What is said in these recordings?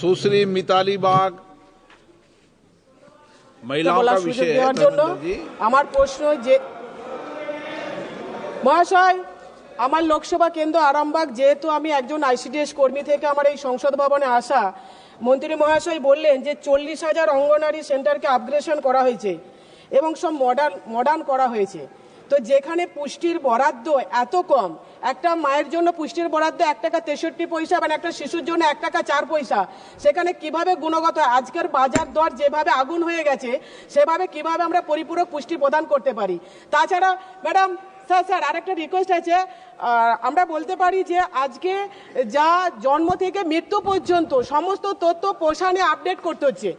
সুশ্রী Mitali bug. মহিলা দেওয়ার জন্য আমার প্রশ্ন যে মহাশয় আমার লোকসভা কেন্দ্র আরামবাগ যেহেতু আমি একজন আইসিডিএস কর্মী থেকে আমার এই সংসদ ভবনে আসা মন্ত্রী মহাশয় বললেন যে চল্লিশ হাজার অঙ্গনারী সেন্টারকে আপগ্রেশন করা হয়েছে এবং সব মডার্ন মডার্ন করা হয়েছে। তো যেখানে পুষ্টির বরাদ্দ এত কম, একটা মায়ের জন্য পুষ্টির বরাদ্দ এক টাকা তেষট্টি পয়সা এবং একটা শিশুর জন্য এক টাকা চার পয়সা, সেখানে কীভাবে গুণগত, আজকের বাজার দর যেভাবে আগুন হয়ে গেছে, সেভাবে কীভাবে আমরা পরিপূরক পুষ্টি প্রদান করতে পারি? তাছাড়া, ম্যাডাম স্যার স্যার আরেকটা রিকোয়েস্ট আছে। আমরা বলতে পারি যে আজকে যা জন্ম থেকে মৃত্যু পর্যন্ত সমস্ত তথ্য পোষণে আপডেট করতে হচ্ছে।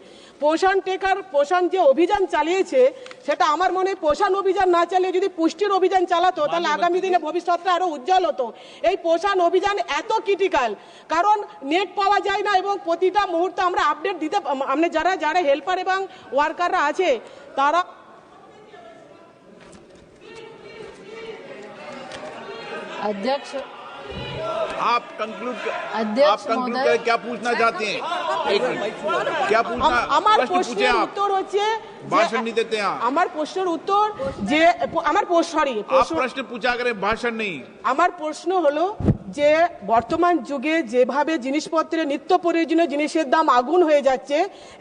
পোষণ টেকার পোষণ যে অভিযান চালিয়েছে সেটা আমার মনে হয় পোষণ অভিযান না চালিয়ে যদি পুষ্টির অভিযান চালাতো তাহলে আগামী দিনে ভবিষ্যৎটা আরও উজ্জ্বল হতো। এই পোষণ অভিযান এত ক্রিটিক্যাল কারণ নেট পাওয়া যায় না এবং প্রতিটা মুহূর্তে আমরা আপডেট দিতে আমরা যারা যারা হেল্পার এবং ওয়ার্কাররা আছে তারা अध्यक्ष आप कंक्लूड अध्यक्ष आप कंक्लूड महोदय। करें क्या पूछना चाहते हैं एक मिनट क्या पूछना আম- আমার प्रश्न पूछे প্রশ্নের आप উত্তর হচ্ছে যে- भाषण नहीं देते आप আমার প্রশ্নের উত্তর যে আমার সরি आप प्रश्न पूछा करें भाषण नहीं আমার প্রশ্ন হলো যে বর্তমান যুগে যেভাবে জিনিসপত্রের নিত্য প্রয়োজনীয় জিনিসের দাম আগুন হয়ে যাচ্ছে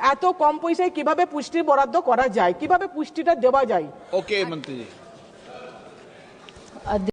এত কম পয়সায় কিভাবে পুষ্টির বরাদ্দ করা যায় কিভাবে পুষ্টিটা দেওয়া যায় ओके मंत्री जी अध्यक्ष